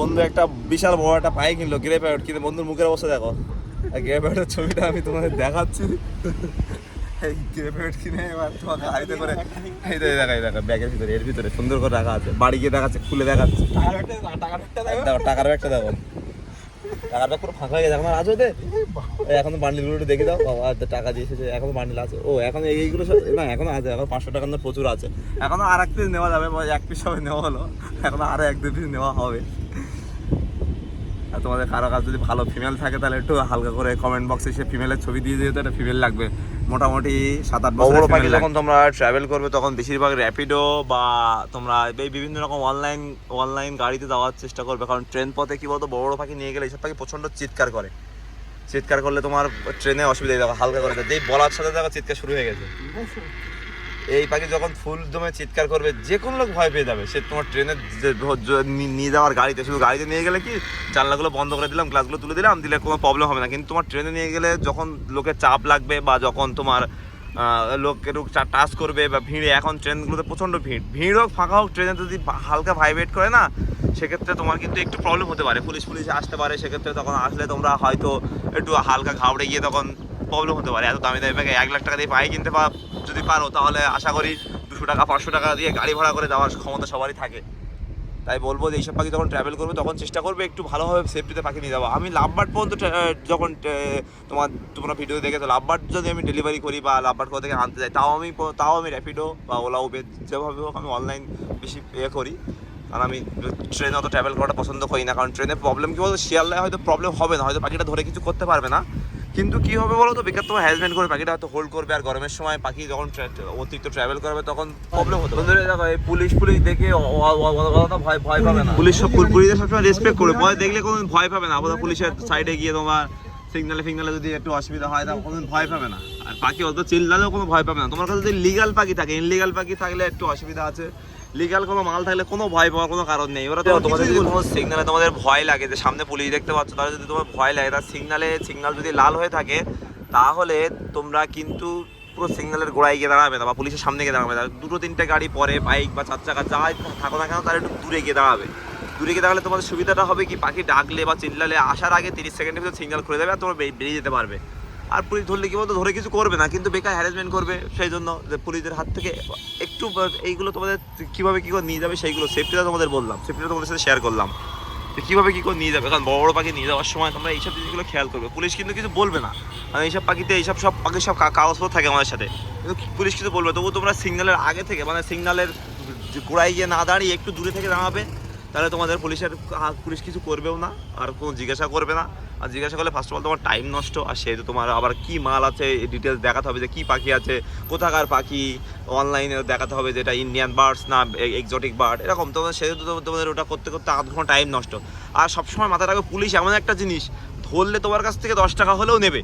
বন্ধু একটা বিশাল বড় একটা পায়ে কিনলো গ্রে প্যারট কিনে বন্ধুর মুখের অবস্থা দেখো। গ্রে প্যারটের ছবিটা আমি তোমাদের দেখাচ্ছি। এই কিনে এবার তোমাকে গাড়িতে করে তো ব্যাগের ভিতরে, এর ভিতরে সুন্দর করে রাখা আছে। বাড়ি গিয়ে দেখাচ্ছে, খুলে দেখাচ্ছে। দেখো, টাকার ব্যাগটা টাকার ব্যাগ ফাঁকা আছে এখন বান্ডিলগুলো দেখে দাও। বাবা টাকা দিয়েছে যে এখনও বান্ডিল আছে। ও, এখন এইগুলো সব আছে। এখন পাঁচশো টাকার মধ্যে প্রচুর আছে। এখনও আর এক পিস নেওয়া যাবে। এক পিস সবাই নেওয়া হলো। এখনও আরও এক দু পিস নেওয়া হবে। আর তোমাদের কারও কাছে যদি ভালো ফিমেল থাকে তাহলে একটু হালকা করে কমেন্ট বক্সে সে ফিমেলের ছবি দিয়ে যেহেতু একটা ফিমেল লাগবে। মোটামুটি সাত আট বছর পাখি যখন তোমরা ট্রাভেল করবে তখন বেশিরভাগ র্যাপিডো বা তোমরা এই বিভিন্ন রকম অনলাইন অনলাইন গাড়িতে যাওয়ার চেষ্টা করবে। কারণ ট্রেন পথে কি বলতো বড় বড় পাখি নিয়ে গেলে এইসব পাখি প্রচণ্ড চিৎকার করে। চিৎকার করলে তোমার ট্রেনে অসুবিধা দেখো হালকা করে। দেয় যেই বলার সাথে দেখো চিৎকার শুরু হয়ে গেছে। এই পাখি যখন ফুল দমে চিৎকার করবে যে কোনো লোক ভয় পেয়ে যাবে। সে তোমার ট্রেনে নিয়ে যাওয়ার গাড়িতে, শুধু গাড়িতে নিয়ে গেলে কি? জানলাগুলো বন্ধ করে দিলাম গ্লাসগুলো তুলে দিলাম, দিলে কোনো প্রবলেম হবে না। কিন্তু তোমার ট্রেনে নিয়ে গেলে যখন লোকের চাপ লাগবে বা যখন তোমার লোক একটু টাচ করবে বা ভিড়ে, এখন ট্রেনগুলোতে প্রচণ্ড ভিড়। ভিড় হোক, ফাঁকা হোক ট্রেনে যদি হালকা ভাইব্রেট করে না, সেক্ষেত্রে তোমার কিন্তু একটু প্রবলেম হতে পারে। পুলিশ পুলিশ আসতে পারে, সেক্ষেত্রে তখন আসলে তোমরা হয়তো একটু হালকা ঘাবড়ে গিয়ে তখন প্রবলেম হতে পারে। এত দামি দামি ব্যাগে এক লাখ টাকা দিয়ে পায়ে কিনতে পা যদি পারো, তাহলে আশা করি দুশো টাকা, পাঁচশো টাকা দিয়ে গাড়ি ভাড়া করে যাওয়ার ক্ষমতা সবারই থাকে। তাই বলব যে এইসব পাখি যখন ট্রাভেল করবে, তখন চেষ্টা করবে একটু ভালোভাবে সেফটিতে পাখি নিয়ে যাব আমি লাভবার্ড পর্যন্ত যখন তোমার, তোমরা ভিডিও দেখে তো লাভবার্ড যদি আমি ডেলিভারি করি বা লাভবার্ড কোথা থেকে আনতে যাই, তাও আমি তাও আমি র্যাপিডো বা ওলা উবের যেভাবে হোক আমি অনলাইন বেশি ইয়ে করি। কারণ আমি ট্রেনে অত ট্রাভেল করাটা পছন্দ করি না। কারণ ট্রেনে প্রবলেম কী বলতো? শিয়ালদায় হয়তো প্রবলেম হবে না। হয়তো পাখিটা ধরে কিছু করতে পারবে না। কিন্তু কি হবে বলো তো? বেকার তোমার হ্যাজমেন্ট করে পাখিটা হয়তো হোল্ড করবে আর গরমের সময় পাখি যখন অতিরিক্ত ট্রাভেল করবে তখন প্রবলেম হতে পারে। দেখো এই পুলিশ পুলিশ দেখে ভয় ভয় পাবে না। পুলিশ সব পুলিশদের সবসময় রেসপেক্ট করবে ভয় দেখলে কোনো ভয় পাবে না। আবার পুলিশের সাইডে গিয়ে তোমার সিগনালে ফিগনালে যদি একটু অসুবিধা হয় তাহলে কোনো ভয় পাবে না। আর পাখি অত চিল্লালেও কোনো ভয় পাবে না। তোমার কাছে যদি লিগাল পাখি থাকে ইনলিগাল পাখি থাকলে একটু অসুবিধা আছে। লিগাল কোনো মাল থাকলে কোনো ভয় পাওয়ার কোনো কারণ নেই। ওরা তো তোমাদের যদি কোনো সিগনালে তোমাদের ভয় লাগে যে সামনে পুলিশ দেখতে পাচ্ছ তাহলে যদি তোমার ভয় লাগে তার সিগনালে সিগনাল যদি লাল হয়ে থাকে তাহলে তোমরা কিন্তু পুরো সিগনালের গোড়ায় গিয়ে দাঁড়াবে না বা পুলিশের সামনে গিয়ে দাঁড়াবে না। দুটো তিনটে গাড়ি পরে বাইক বা চার চাকা যাই থাকো না কেন তারা একটু দূরে গিয়ে দাঁড়াবে। দূরে গিয়ে দাঁড়ালে তোমাদের সুবিধাটা হবে কি পাখি ডাকলে বা চিল্লালে আসার আগে তিরিশ সেকেন্ডের ভিতরে সিগন্যাল খুলে দেবে আর তোমরা বেরিয়ে যেতে পারবে। আর পুলিশ ধরলে কি বলতো? ধরে কিছু করবে না, কিন্তু বেকার হ্যারাসমেন্ট করবে সেই জন্য যে পুলিশের হাত থেকে একটু, এইগুলো তোমাদের কীভাবে কী করে নিয়ে যাবে সেইগুলো সেফটিটা তোমাদের বললাম। সেফটিটা তোমাদের সাথে শেয়ার করলাম। যে কীভাবে কী করে নিয়ে যাবে? কারণ বড় বড় পাখি নিয়ে যাওয়ার সময় তোমরা এইসব জিনিসগুলো খেয়াল করবে। পুলিশ কিন্তু কিছু বলবে না। কারণ এইসব পাখিতে এইসব সব পাখির সব কাগজপত্র থাকে আমাদের সাথে। কিন্তু পুলিশ কিছু বলবে তবু তোমরা সিগনালের আগে থেকে মানে সিগন্যালের গোড়ায় গিয়ে না দাঁড়িয়ে একটু দূরে থেকে দাঁড়াবে, তাহলে তোমাদের পুলিশের পুলিশ কিছু করবেও না, আর কোনো জিজ্ঞাসা করবে না। আর জিজ্ঞাসা করলে ফার্স্ট অফ অল তোমার টাইম নষ্ট, আর সেহেতু তোমার আবার কি মাল আছে ডিটেলস দেখাতে হবে যে কি পাখি আছে, কোথাকার পাখি অনলাইনে দেখাতে হবে যে এটা ইন্ডিয়ান বার্ডস না এক্সোটিক বার্ড এরকম। তোমাদের সেহেতু তোমাদের ওটা করতে করতে আধ ঘণ্টা টাইম নষ্ট। আর সবসময় মাথায় রাখবে পুলিশ এমন একটা জিনিস, ধরলে তোমার কাছ থেকে দশ টাকা হলেও নেবে।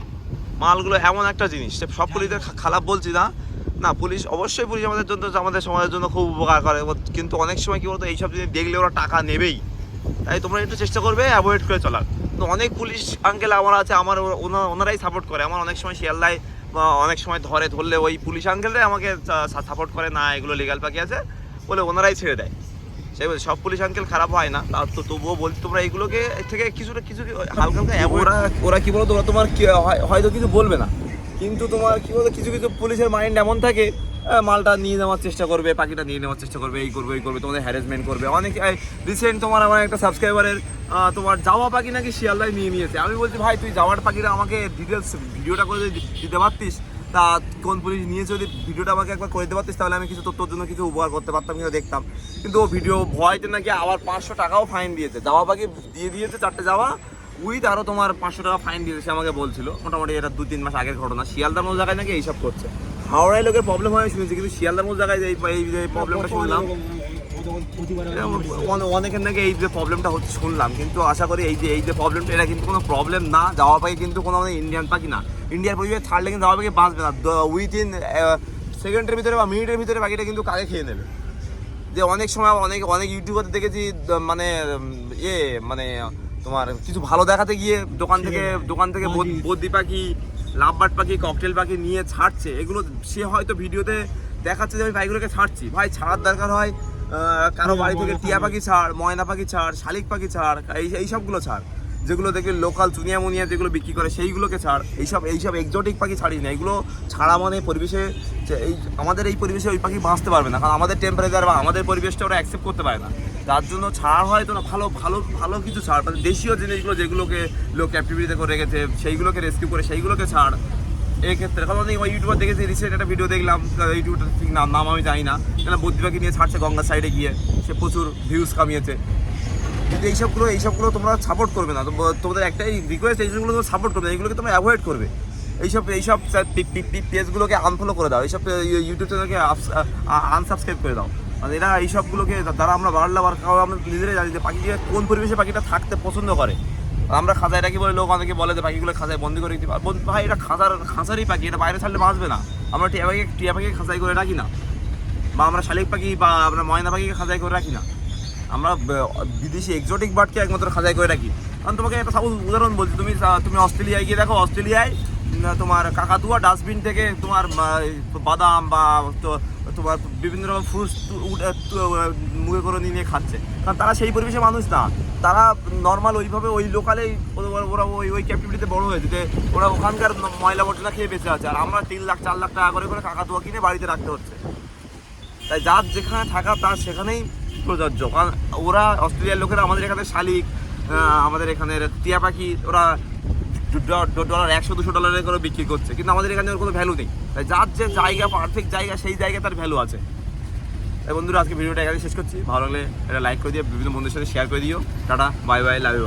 মালগুলো এমন একটা জিনিস সব পুলিশের খা- খারাপ বলছি না। না, পুলিশ, অবশ্যই পুলিশ আমাদের জন্য, আমাদের সমাজের জন্য খুব উপকার করে, কিন্তু অনেক সময় কি বলতো, এইসব জিনিস দেখলে ওরা টাকা নেবেই। তাই তোমরা একটু চেষ্টা করবে অ্যাভয়েড করে চলার। তো অনেক পুলিশ আঙ্কেল আমার আছে, আমার ওনারাই সাপোর্ট করে। আমার অনেক সময় শিয়ালদায় অনেক সময় ধরে ধরলে ওই পুলিশ আঙ্কেলরাই আমাকে সাপোর্ট করে, না, এগুলো লিগাল পাখি আছে। বলে ওনারাই ছেড়ে দেয়। সেই বলে, সব পুলিশ আঙ্কেল খারাপ হয় না। তা তো তবুও বলছি তোমরা এইগুলোকে এর থেকে কিছুটা কিছু হালকা হালকা ওরা ওরা কি ওরা তোমার হয়- হয়তো কিছু বলবে না। কিন্তু তোমার কি বলতো? কিছু কিছু পুলিশের মাইন্ড এমন থাকে মালটা নিয়ে নেওয়ার চেষ্টা করবে, পাখিটা নিয়ে নেওয়ার চেষ্টা করবে, এই করবে এই করবে, তোমাদের হ্যারাসমেন্ট করবে। অনেক রিসেন্ট তোমার আমার একটা সাবস্ক্রাইবারের তোমার যাওয়া পাখি নাকি শিয়ালদায় নিয়ে নিয়েছে। আমি বলছি, ভাই, তুই যাওয়ার পাখিটা আমাকে ডিটেলস ভিডিওটা করে দিতে পারতিস? তা কোন পুলিশ নিয়েছে যদি ভিডিওটা আমাকে একবার করে দিতে পারতিস, তাহলে আমি কিছু তোর জন্য কিছু উপহার করতে পারতাম কিন্তু দেখতাম। কিন্তু ও ভিডিও ভয়তে নাকি আবার পাঁচশো টাকাও ফাইন দিয়েছে। যাওয়া পাখি দিয়ে দিয়েছে চারটে যাওয়া উইথ আরও তোমার পাঁচশো টাকা ফাইন দিয়েছে আমাকে বলছিল। মোটামুটি এটা দু তিন মাস আগের ঘটনা। শিয়ালদার মতো জায়গায় নাকি এইসব করছে। হাওড়ায় লোকের প্রবলেম হয় আমি শুনেছি। কিন্তু শিয়ালদার মতো জায়গায় এই প্রবলেমটা শুনলাম। অনেকের নাকি এই যে প্রবলেমটা হচ্ছে শুনলাম। কিন্তু আশা করি এই যে এই যে প্রবলেমটা এটা কিন্তু কোনো প্রবলেম না। যাওয়া পাখি কিন্তু কোনো আমাদের ইন্ডিয়ান পাখি না। ইন্ডিয়ার পরিবেশ ছাড়লে কিন্তু যাওয়া পাখি বাঁচবে না। উইথিন সেকেন্ডের ভিতরে বা মিনিটের ভিতরে পাখিটা কিন্তু কাকে খেয়ে নেবে? যে অনেক সময় অনেক অনেক ইউটিউবার দেখেছি মানে ইয়ে মানে তোমার কিছু ভালো দেখাতে গিয়ে দোকান থেকে দোকান থেকে বদ- বদ্রি পাখি লাভবার্ড পাখি ককটেল পাখি নিয়ে ছাড়ছে। এগুলো সে হয়তো ভিডিওতে দেখাচ্ছে যে আমি পাখিগুলোকে ছাড়ছি। ভাই, ছাড়ার দরকার হয় কারও বাড়ি থেকে টিয়া পাখি ছাড়, ময়না পাখি ছাড়, শালিক পাখি ছাড়, এই এই সবগুলো ছাড়। যেগুলো দেখবে লোকাল চুনিয়া মুনিয়া যেগুলো বিক্রি করে, সেইগুলোকে ছাড়। এইসব এইসব এক্সোটিক পাখি ছাড়িস না। এগুলো ছাড়া মানে পরিবেশে এই, আমাদের এই পরিবেশে ওই পাখি বাঁচতে পারবে না। কারণ আমাদের টেম্পারেচার বা আমাদের পরিবেশটা ওরা অ্যাকসেপ্ট করতে পারে না। তার জন্য ছাড় হয় তো না ভালো ভালো ভালো কিছু ছাড় মানে দেশীয় জিনিসগুলো যেগুলোকে লোক ক্যাপ্টিভিটিতে করে রেখেছে সেইগুলোকে রেস্কিউ করে সেইগুলোকে ছাড় এই ক্ষেত্রে কারণ আমি ইউটিউবার দেখেছি রিসেন্ট একটা ভিডিও দেখলাম ইউটিউবটা ঠিক নাম নাম আমি জানি না কেন বুদ্ধিপাখি নিয়ে ছাড়ছে গঙ্গার সাইডে গিয়ে সে প্রচুর ভিউজ কামিয়েছে কিন্তু এইসবগুলো এইসবগুলো তোমরা সাপোর্ট করবে না তোমাদের একটাই রিকোয়েস্ট এইসবগুলো তোমরা সাপোর্ট করবে এইগুলোকে তোমরা অ্যাভয়েড করবে এইসব এইসব পেজগুলোকে আনফলো করে দাও এইসব ইউটিউব চ্যানেলকে আনসাবস্ক্রাইব করে দাও মানে এরা এইসবগুলোকে দ্বারা আমরা আর কারণ আমরা নিজেরাই জানি যে পাখিকে কোন পরিবেশে পাখিটা থাকতে পছন্দ করে। আমরা খাঁচায় রাখি বলে? লোক অনেকে বলে যে পাখিগুলো খাঁচায় বন্দি করে দিতে পারব ভাই, এটা খাঁচার খাঁচারই পাখি, এটা বাইরে ছাড়লে বাঁচবে না। আমরা টিয়া পাখি টিয়া পাখি খাঁচাই করে রাখি না। বা আমরা শালিক পাখি বা আমরা ময়না পাখিকে খাঁচাই করে রাখি না। আমরা বিদেশি এক্সোটিক বার্ডকে একমাত্র খাঁচাই করে রাখি। কারণ তোমাকে একটা সাপোজ উদাহরণ বলছি, তুমি তুমি অস্ট্রেলিয়ায় গিয়ে দেখো, অস্ট্রেলিয়ায় তোমার কাকাতুয়া ডাস্টবিন থেকে তোমার বাদাম বা তোমার বিভিন্ন রকম ফ্রুটস মুখে করে নিয়ে খাচ্ছে। কারণ তারা সেই পরিবেশে মানুষ না। তারা নর্মাল ওইভাবে ওই লোকালেই ওরা- ওই ওই ক্যাপিটিভিটিতে বড় হয়েছে যে ওরা ওখানকার ময়লা বর্জনা খেয়ে বেঁচে আছে। আর আমরা তিন লাখ, চার লাখ টাকা করে করে কাকাতুয়া কিনে বাড়িতে রাখতে হচ্ছে। তাই যার যেখানে থাকা তার সেখানেই প্রযোজ্য। কারণ ওরা অস্ট্রেলিয়ার লোকেরা আমাদের এখানে শালিক আমাদের এখানে টিয়া পাখি, ওরা ডলার একশো, দুশো ডলারে করে বিক্রি করছে। কিন্তু আমাদের এখানে কোনো ভ্যালু নেই। তাই যার যে জায়গা পারফেক্ট জায়গা, সেই জায়গায় তার ভ্যালু আছে। তাই বন্ধুরা, আজকে ভিডিওটা এখানে শেষ করছি। ভালো লাগলে এটা লাইক করে দিও, বিভিন্ন বন্ধুদের সাথে শেয়ার করে দিও। Tata bye bye love you